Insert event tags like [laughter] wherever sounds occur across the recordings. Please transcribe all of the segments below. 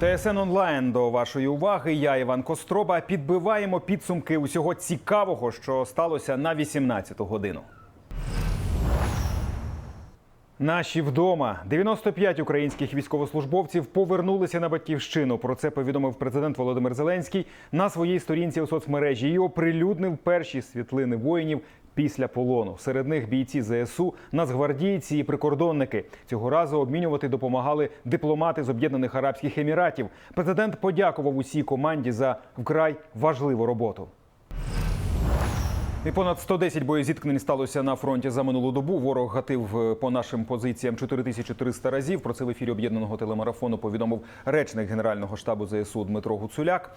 ТСН онлайн до вашої уваги. Я Іван Костроба. Підбиваємо підсумки усього цікавого, що сталося на 18-ту годину. Наші вдома 95 українських військовослужбовців повернулися на батьківщину. Про це повідомив президент Володимир Зеленський на своїй сторінці у соцмережі і оприлюднив перші світлини воїнів після полону. Серед них бійці ЗСУ, нацгвардійці і прикордонники. Цього разу обмінювати допомагали дипломати з Об'єднаних Арабських Еміратів. Президент подякував усій команді за вкрай важливу роботу. І понад 110 боєзіткнень сталося на фронті за минулу добу. Ворог гатив е, по нашим позиціям 4300 разів. Про це в ефірі об'єднаного телемарафону повідомив речник Генерального штабу ЗСУ Дмитро Гуцуляк.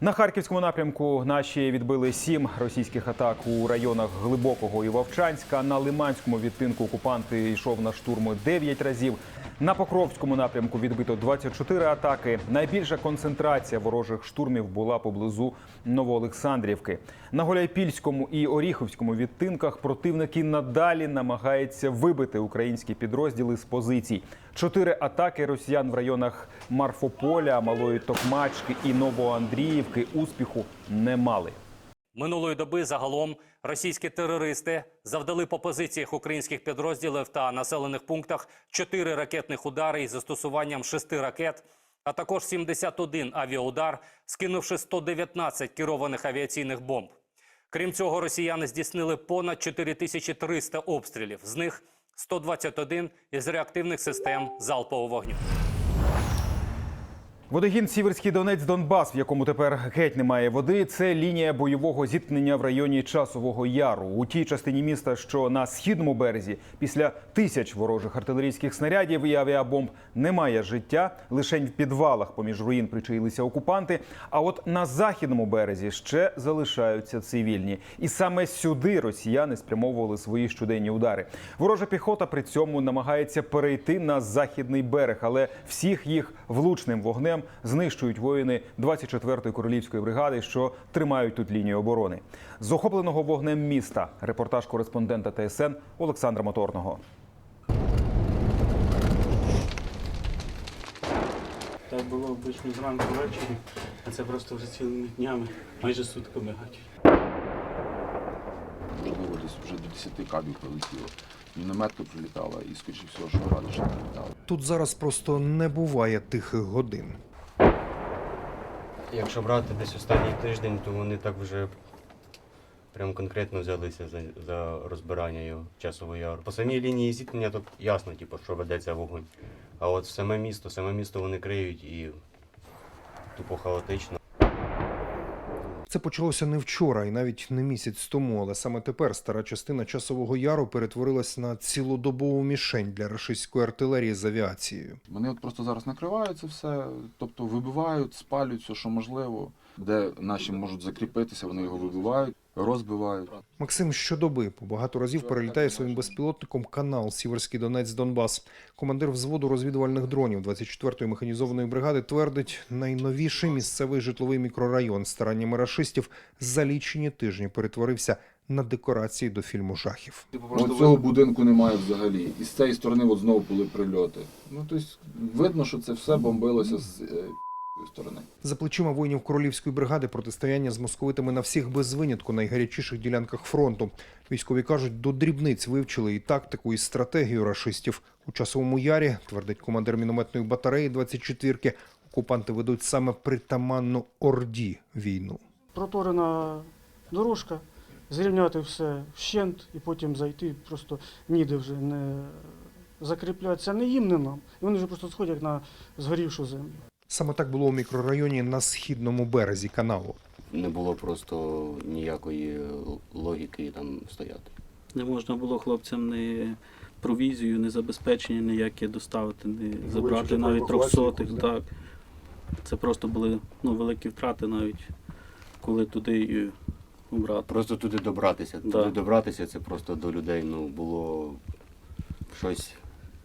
На харківському напрямку наші відбили сім російських атак у районах Глибокого і Вовчанська. На Лиманському відтинку окупанти йшов на штурми 9 разів. На Покровському напрямку відбито 24 атаки. Найбільша концентрація ворожих штурмів була поблизу Новоолександрівки. На Голяйпільському і Оріховському відтинках противники надалі намагаються вибити українські підрозділи з позицій. Чотири атаки росіян в районах Марфополя, Малої Токмачки і Новоандріївки успіху не мали. Минулої доби загалом російські терористи завдали по позиціях українських підрозділів та населених пунктах 4 ракетних удари із застосуванням 6 ракет, а також 71 авіаудар, скинувши 119 керованих авіаційних бомб. Крім цього, росіяни здійснили понад 4300 обстрілів, з них 121 із реактивних систем залпового вогню. Водогін Сіверський Донець Донбас, в якому тепер геть немає води. Це лінія бойового зіткнення в районі Часового Яру. У тій частині міста, що на східному березі, після тисяч ворожих артилерійських снарядів і авіабомб немає життя. Лишень в підвалах поміж руїн причаїлися окупанти. А от на західному березі ще залишаються цивільні, і саме сюди росіяни спрямовували свої щоденні удари. Ворожа піхота при цьому намагається перейти на західний берег, але всіх їх влучним вогнем знищують воїни 24-ї королівської бригади, що тримають тут лінію оборони. З охопленого вогнем міста репортаж кореспондента ТСН Олександра Моторного. Так було обично зранку ввечері, а це просто вже цілими днями, майже сутками можливо, десь вже до 10 кабів прилетіло. Мінометка прилітала і, скоріше всього, що ради ще прилітала. Тут зараз просто не буває тихих годин. Якщо брати десь останній тиждень, то вони так вже прям конкретно взялися за, за розбирання його часового яру. По самій лінії зіткнення тут ясно, типу, що ведеться вогонь. А от саме місто, саме місто вони криють і тупо хаотично. Це почалося не вчора і навіть не місяць тому, але саме тепер стара частина часового яру перетворилась на цілодобову мішень для рашистської артилерії з авіацією. Вони от просто зараз накривають це все, тобто вибивають, спалюють все, що можливо. Де наші можуть закріпитися, вони його вибивають, розбивають. Максим щодоби по багато разів перелітає своїм безпілотником канал Сіверський Донець Донбас. Командир взводу розвідувальних дронів 24-ї механізованої бригади твердить, найновіший місцевий житловий мікрорайон стараннями рашистів за лічені тижні перетворився на декорації до фільму жахів. От цього будинку немає взагалі. І з цієї сторони от знову були прильоти. Ну, тобто, видно, що це все бомбилося з е, сторони. За плечима воїнів королівської бригади протистояння з московитами на всіх без винятку найгарячіших ділянках фронту. Військові кажуть, до дрібниць вивчили і тактику, і стратегію рашистів. У часовому ярі, твердить командир мінометної батареї 24-ки, окупанти ведуть саме притаманну Орді війну. проторена дорожка, зрівняти все вщент і потім зайти, просто ніде вже не закріплятися не їм, не нам. І вони вже просто сходять на згорівшу землю. Саме так було у мікрорайоні на східному березі каналу. Не було просто ніякої логіки там стояти. Не можна було хлопцям ні провізію, ні забезпечення ніяке доставити, ні забрати навіть трьохсотих. Так. Це просто були ну, великі втрати навіть, коли туди і убрати. Просто туди добратися. Да. Туди добратися це просто до людей ну, було щось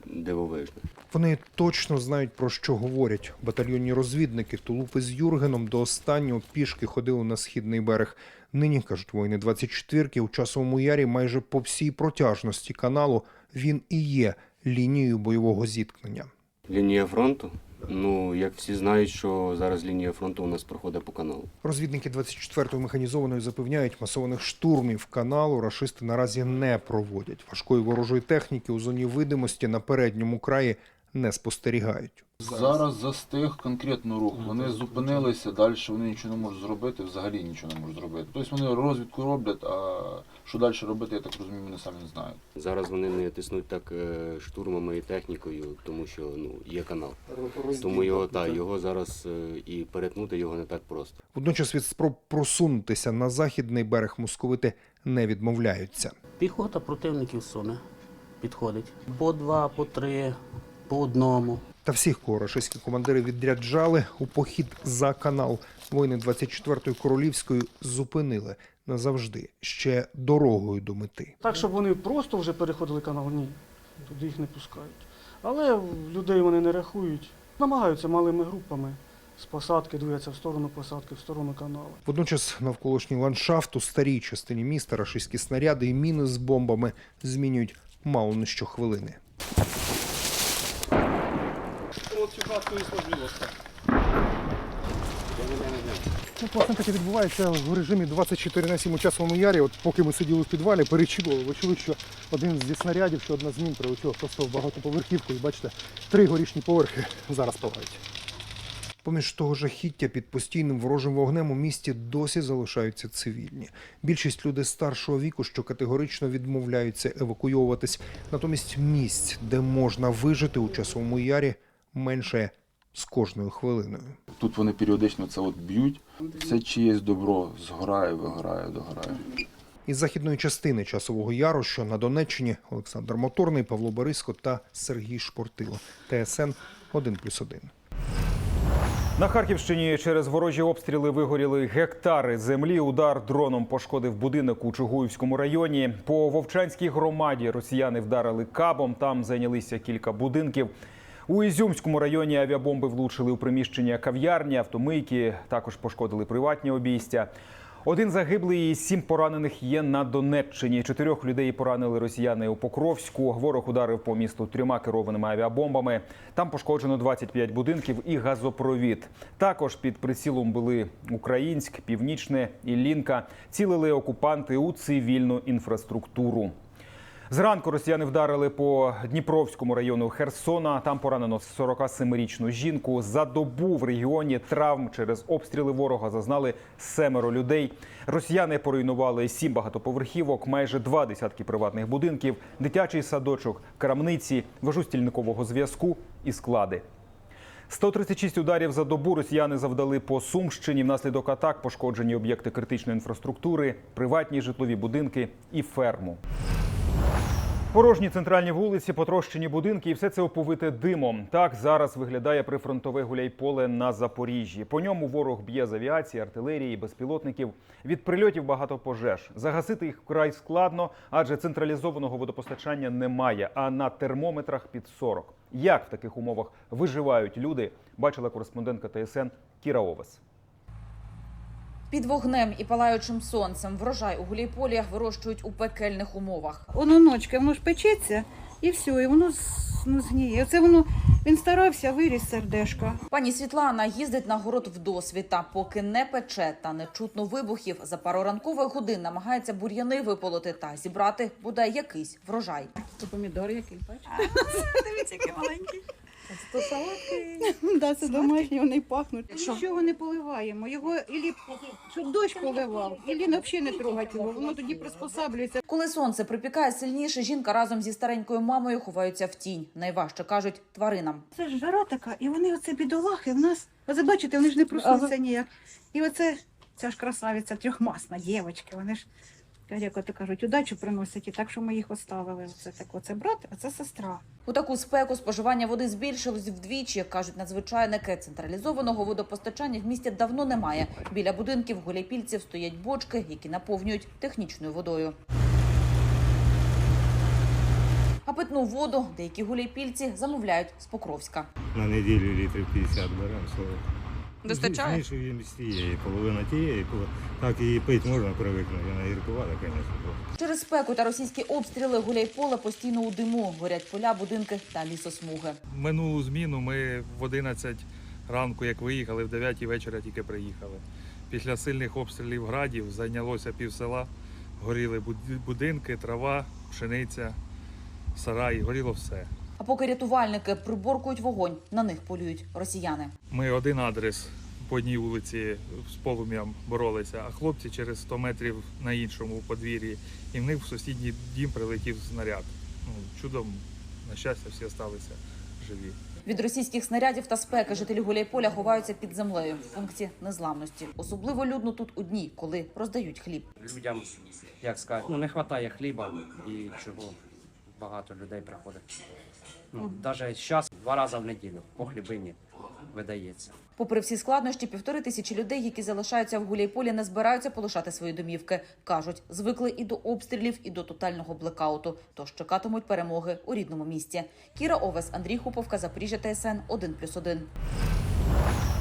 дивовижне. Вони точно знають про що говорять. Батальйонні розвідники Тулупи з Юргеном до останнього пішки ходили на східний берег. Нині кажуть воїни 24-ки у часовому ярі майже по всій протяжності каналу він і є лінією бойового зіткнення. Лінія фронту Ну, як всі знають, що зараз лінія фронту у нас проходить по каналу. Розвідники 24-ї механізованої запевняють, масованих штурмів каналу рашисти наразі не проводять. Важкої ворожої техніки у зоні видимості на передньому краї не спостерігають. Зараз застиг конкретно рух. Вони зупинилися, далі вони нічого не можуть зробити, взагалі нічого не можуть зробити. Тобто вони розвідку роблять, а що далі робити, я так розумію, вони самі не знають. Зараз вони не тиснуть так е, штурмами і технікою, тому що ну, є канал. Тому його, та, його зараз е, і перетнути його не так просто. Водночас від спроб просунутися на західний берег московити не відмовляються. Піхота противників суне, підходить. По два, по три, по одному. Та всіх, кого рашистські командири відряджали у похід за канал, воїни 24-ї королівської зупинили назавжди ще дорогою до мети. Так, щоб вони просто вже переходили канал, ні. Туди їх не пускають. Але людей вони не рахують. Намагаються малими групами з посадки, двигатися в сторону посадки, в сторону каналу. Водночас навколишній ландшафт у старій частині міста рашистські снаряди і міни з бомбами змінюють мало не щохвилини. Ну, власне таке відбувається в режимі 24 на 7 у часовому ярі. От поки ми сиділи в підвалі, перечікували, ви чули, що один зі снарядів, що одна з мін прилетіла просто в багатоповерхівку. І бачите, три горішні поверхи зараз палають. Поміж того жахіття під постійним ворожим вогнем у місті досі залишаються цивільні. Більшість людей старшого віку, що категорично відмовляються евакуйовуватись. Натомість місць, де можна вижити у часовому ярі, менше з кожною хвилиною. Тут вони періодично це от б'ють, все чиєсь добро згорає, вигорає, догорає. Із західної частини часового яру, що на Донеччині, Олександр Моторний, Павло Бориско та Сергій Шпортило. ТСН 1+,1. На Харківщині через ворожі обстріли вигоріли гектари землі. Удар дроном пошкодив будинок у Чугуївському районі. По Вовчанській громаді росіяни вдарили кабом. Там зайнялися кілька будинків. У Ізюмському районі авіабомби влучили у приміщення кав'ярні, автомийки. Також пошкодили приватні обійстя. Один загиблий і сім поранених є на Донеччині. Чотирьох людей поранили росіяни у Покровську. Ворог ударив по місту трьома керованими авіабомбами. Там пошкоджено 25 будинків і газопровід. Також під прицілом були Українськ, Північне і Лінка. Цілили окупанти у цивільну інфраструктуру. Зранку росіяни вдарили по Дніпровському району Херсона. Там поранено 47-річну жінку. За добу в регіоні травм через обстріли ворога зазнали семеро людей. Росіяни поруйнували сім багатоповерхівок, майже два десятки приватних будинків, дитячий садочок, крамниці, вежу стільникового зв'язку і склади. 136 ударів за добу росіяни завдали по Сумщині. Внаслідок атак пошкоджені об'єкти критичної інфраструктури, приватні житлові будинки і ферму. Порожні центральні вулиці, потрощені будинки, і все це оповите димом. Так зараз виглядає прифронтове гуляйполе на Запоріжжі. По ньому ворог б'є з авіації, артилерії, безпілотників. Від прильотів багато пожеж. Загасити їх вкрай складно, адже централізованого водопостачання немає. А на термометрах під 40. Як в таких умовах виживають люди? Бачила кореспондентка ТСН Кіра Овес. Під вогнем і палаючим сонцем врожай у гулійполі вирощують у пекельних умовах. Воно ночка, воно ж печеться і все, і воно ну, згніє. Це воно він старався, виріс сердешко. Пані Світлана їздить на город вдосвіта, поки не пече та не чутно вибухів. За пару ранкових годин намагається бур'яни виполоти та зібрати бодай якийсь врожай. Це помідор який, бачиш? Дивіться, який маленький. Це солодкий. [laughs] Да, це домашні, вони пахнуть. Що? Нічого не поливаємо. Його ілі щоб дощ поливав, ілі взагалі не трогати його. Воно тоді приспосаблюється. Коли сонце припікає сильніше, жінка разом зі старенькою мамою ховаються в тінь. Найважче кажуть тваринам. Це ж жара така, і вони оце бідолахи в нас. Оце бачите, вони ж не проснуться ніяк. І оце ця ж красавиця трьохмасна, дівчатки, вони ж. Як ото кажуть, удачу приносять, і так що ми їх оставили. Оце так, оце брат, а це сестра. У таку спеку споживання води збільшилось вдвічі, як кажуть надзвичайники. Централізованого водопостачання в місті давно немає. Біля будинків гуляйпільців стоять бочки, які наповнюють технічною водою. А питну воду деякі гуляйпільці замовляють з Покровська. На неділю літрів 50 беремо. Достачає? Більше їм з тієї, половина тієї, так і пити можна привикнути, вона гіркувата, звісно. Через спеку та російські обстріли Гуляйполе постійно у диму. Горять поля, будинки та лісосмуги. Минулу зміну ми в 11 ранку, як виїхали, в 9 вечора тільки приїхали. Після сильних обстрілів градів зайнялося пів села, горіли будинки, трава, пшениця, сараї, горіло все. А поки рятувальники приборкують вогонь, на них полюють росіяни. Ми один адрес по одній вулиці з полум'ям боролися, а хлопці через 100 метрів на іншому подвір'ї, і в них в сусідній дім прилетів снаряд. Ну, чудом, на щастя, всі залишилися живі. Від російських снарядів та спеки жителі Гуляйполя ховаються під землею в пункті незламності. Особливо людно тут у дні, коли роздають хліб. людям, як сказати, ну не вистачає хліба і чого багато людей приходить. Ну, навіть зараз два рази в неділю по хлібині видається. Попри всі складнощі, півтори тисячі людей, які залишаються в Гуляйполі, не збираються полишати свої домівки. кажуть, звикли і до обстрілів, і до тотального блекауту. Тож чекатимуть перемоги у рідному місті. Кіра Овес, Андрій Хуповка, Запоріжжя ТСН 1+,1.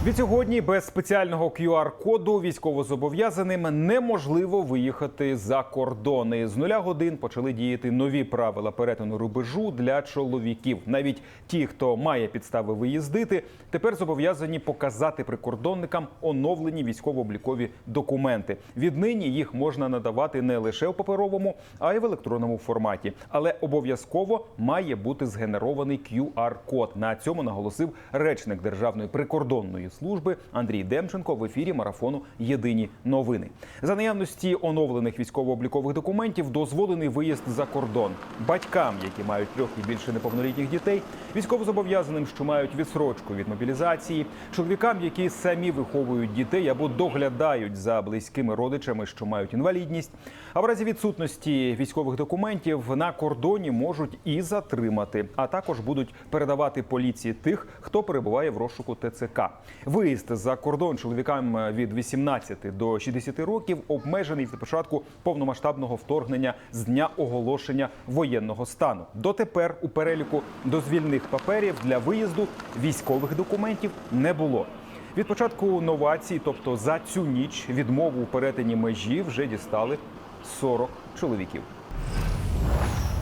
Відсьогодні без спеціального QR-коду військовозобов'язаним неможливо виїхати за кордони. З нуля годин почали діяти нові правила перетину рубежу для чоловіків. Навіть ті, хто має підстави виїздити, тепер зобов'язані показати прикордонникам оновлені військово-облікові документи. Віднині їх можна надавати не лише у паперовому, а й в електронному форматі. Але обов'язково має бути згенерований QR-код. На цьому наголосив речник Державної прикордонної служби Андрій Демченко в ефірі марафону Єдині новини. За наявності оновлених військово-облікових документів дозволений виїзд за кордон батькам, які мають трьох і більше неповнолітніх дітей, військовозобов'язаним, що мають відсрочку від мобілізації, чоловікам, які самі виховують дітей або доглядають за близькими родичами, що мають інвалідність. А в разі відсутності військових документів на кордоні можуть і затримати, а також будуть передавати поліції тих, хто перебуває в розшуку ТЦК. Виїзд за кордон чоловікам від 18 до 60 років обмежений від початку повномасштабного вторгнення з дня оголошення воєнного стану. Дотепер у переліку дозвільних паперів для виїзду військових документів не було. Від початку новацій, тобто за цю ніч, відмову у перетині межі вже дістали 40 чоловіків.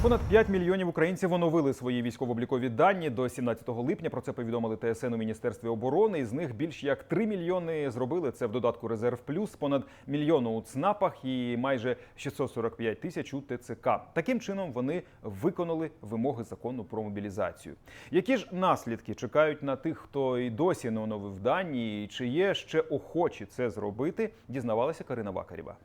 Понад 5 мільйонів українців оновили свої військово-облікові дані до 17 липня. Про це повідомили ТСН у Міністерстві оборони. Із них більш як 3 мільйони зробили це в додатку Резерв Плюс, понад мільйону у ЦНАПах і майже 645 тисяч у ТЦК. Таким чином вони виконали вимоги закону про мобілізацію. Які ж наслідки чекають на тих, хто і досі не оновив дані, і чи є ще охочі це зробити? Дізнавалася Карина Вакарєва.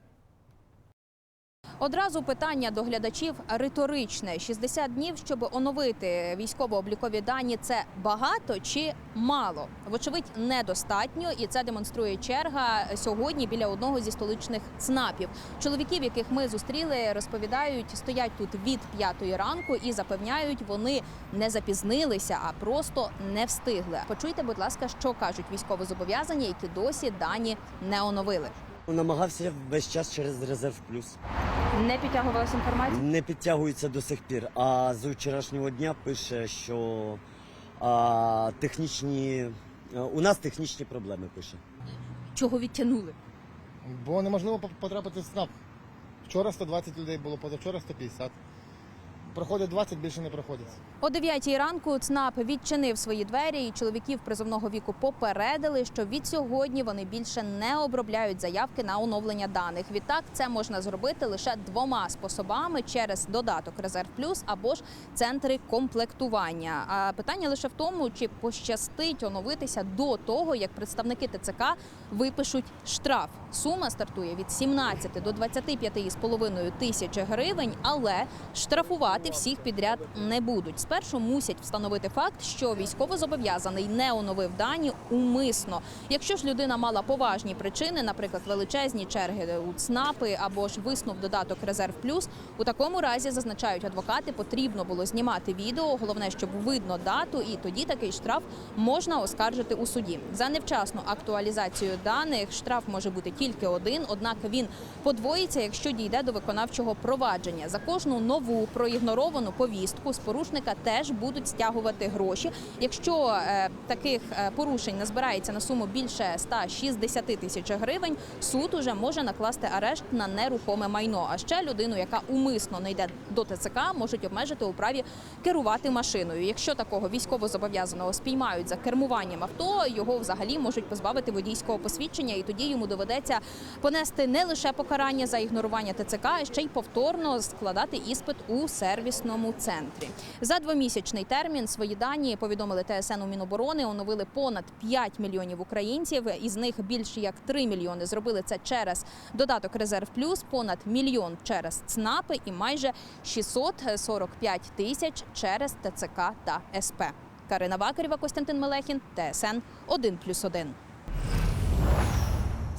Одразу питання до глядачів риторичне: 60 днів, щоб оновити військово-облікові дані. Це багато чи мало? Вочевидь, недостатньо, і це демонструє черга сьогодні біля одного зі столичних ЦНАПів. Чоловіків, яких ми зустріли, розповідають, стоять тут від п'ятої ранку і запевняють, вони не запізнилися, а просто не встигли. Почуйте, будь ласка, що кажуть військовозобов'язані, які досі дані не оновили. Намагався весь час через резерв плюс. Не підтягувалася інформація. Не підтягується до сих пір. А з вчорашнього дня пише, що а, технічні а, у нас технічні проблеми пише. Чого відтягнули? Бо неможливо потрапити в СНАП. Вчора 120 людей було, позавчора 150. Проходить 20, більше не проходять. О 9 ранку ЦНАП відчинив свої двері, і чоловіків призовного віку попередили, що від сьогодні вони більше не обробляють заявки на оновлення даних. Відтак це можна зробити лише двома способами через додаток Резерв Плюс або ж центри комплектування. А питання лише в тому, чи пощастить оновитися до того, як представники ТЦК випишуть штраф. Сума стартує від 17 до 25,5 тисяч гривень, але штрафувати всіх підряд не будуть. Спершу мусять встановити факт, що військовозобов'язаний не оновив дані умисно. Якщо ж людина мала поважні причини, наприклад, величезні черги у ЦНАПи або ж виснув додаток Резерв Плюс, у такому разі зазначають адвокати, потрібно було знімати відео. Головне, щоб видно дату, і тоді такий штраф можна оскаржити у суді. За невчасну актуалізацію даних штраф може бути тільки один, однак він подвоїться, якщо дійде до виконавчого провадження. За кожну нову проігноровану задекларовану повістку, з порушника теж будуть стягувати гроші. Якщо е, таких е, порушень назбирається на суму більше 160 тисяч гривень, суд уже може накласти арешт на нерухоме майно. А ще людину, яка умисно не йде до ТЦК, можуть обмежити у праві керувати машиною. Якщо такого військовозобов'язаного спіймають за кермуванням авто, його взагалі можуть позбавити водійського посвідчення, і тоді йому доведеться понести не лише покарання за ігнорування ТЦК, а ще й повторно складати іспит у сервісному центрі. За двомісячний термін свої дані повідомили ТСН у Міноборони. Оновили понад 5 мільйонів українців. Із них більше як 3 мільйони зробили це через додаток Резерв Плюс, понад мільйон через ЦНАПи і майже 645 тисяч через ТЦК та СП. Карина Вакарєва, Костянтин Мелехін, ТСН 1+,1.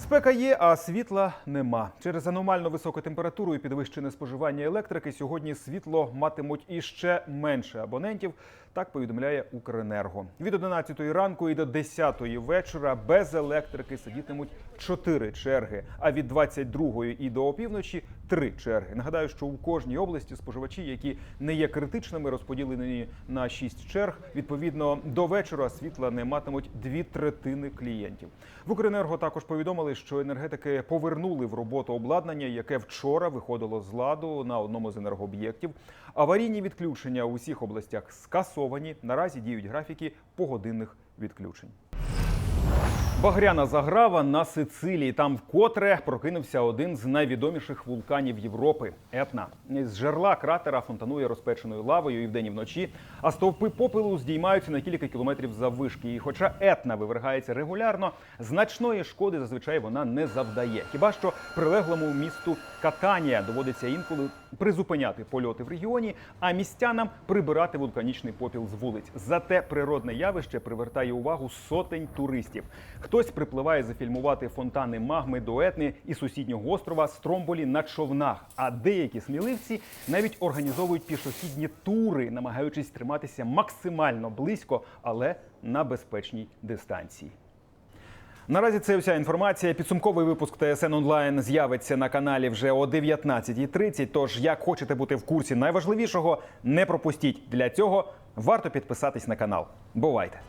Спека є, а світла нема. Через аномально високу температуру і підвищене споживання електрики сьогодні світло матимуть іще менше абонентів. Так повідомляє Укренерго. Від 11 ранку і до 10 вечора без електрики сидітимуть 4 черги. А від 22 і до опівночі 3 черги. Нагадаю, що у кожній області споживачі, які не є критичними, розподілені на 6 черг. Відповідно, до вечора світла не матимуть дві третини клієнтів. В Укренерго також повідомили, що енергетики повернули в роботу обладнання, яке вчора виходило з ладу на одному з енергооб'єктів. Аварійні відключення у всіх областях скасовані. Наразі діють графіки погодинних відключень. Багряна заграва на Сицилії. Там вкотре прокинувся один з найвідоміших вулканів Європи Етна. З жерла кратера фонтанує розпеченою лавою і вдень і вночі, а стовпи попелу здіймаються на кілька кілометрів заввишки. І хоча етна вивергається регулярно, значної шкоди зазвичай вона не завдає. Хіба що прилеглому місту Катанія доводиться інколи призупиняти польоти в регіоні, а містянам прибирати вулканічний попіл з вулиць. Зате природне явище привертає увагу сотень туристів. Хтось припливає зафільмувати фонтани магми до Етни і сусіднього острова Стромболі на човнах. А деякі сміливці навіть організовують пішохідні тури, намагаючись триматися максимально близько, але на безпечній дистанції. Наразі це вся інформація. Підсумковий випуск ТСН онлайн з'явиться на каналі вже о 19.30. Тож, як хочете бути в курсі найважливішого, не пропустіть. Для цього варто підписатись на канал. Бувайте!